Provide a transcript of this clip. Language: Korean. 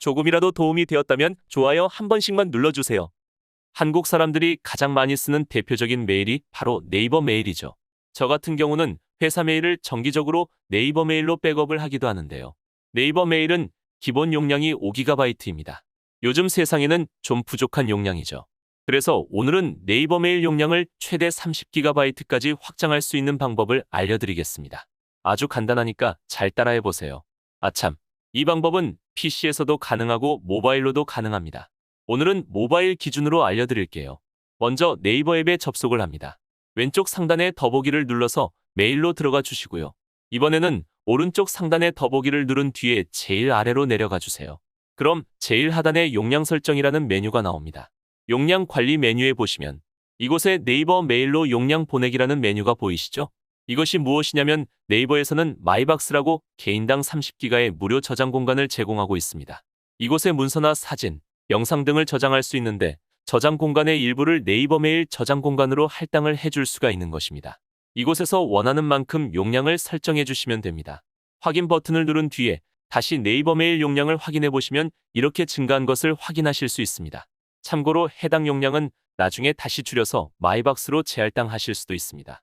조금이라도 도움이 되었다면 좋아요 한 번씩만 눌러주세요. 한국 사람들이 가장 많이 쓰는 대표적인 메일이 바로 네이버 메일이죠. 저 같은 경우는 회사 메일을 정기적으로 네이버 메일로 백업을 하기도 하는데요. 네이버 메일은 기본 용량이 5GB입니다. 요즘 세상에는 좀 부족한 용량이죠. 그래서 오늘은 네이버 메일 용량을 최대 30GB까지 확장할 수 있는 방법을 알려드리겠습니다. 아주 간단하니까 잘 따라해 보세요. 아참, 이 방법은 PC에서도 가능하고 모바일로도 가능합니다. 오늘은 모바일 기준으로 알려드릴게요. 먼저 네이버 앱에 접속을 합니다. 왼쪽 상단에 더보기를 눌러서 메일로 들어가 주시고요. 이번에는 오른쪽 상단에 더보기를 누른 뒤에 제일 아래로 내려가 주세요. 그럼 제일 하단에 용량 설정이라는 메뉴가 나옵니다. 용량 관리 메뉴에 보시면 이곳에 네이버 메일로 용량 보내기라는 메뉴가 보이시죠? 이것이 무엇이냐면 네이버에서는 마이박스라고 개인당 30기가의 무료 저장 공간을 제공하고 있습니다. 이곳에 문서나 사진, 영상 등을 저장할 수 있는데 저장 공간의 일부를 네이버 메일 저장 공간으로 할당을 해줄 수가 있는 것입니다. 이곳에서 원하는 만큼 용량을 설정해 주시면 됩니다. 확인 버튼을 누른 뒤에 다시 네이버 메일 용량을 확인해 보시면 이렇게 증가한 것을 확인하실 수 있습니다. 참고로 해당 용량은 나중에 다시 줄여서 마이박스로 재할당하실 수도 있습니다.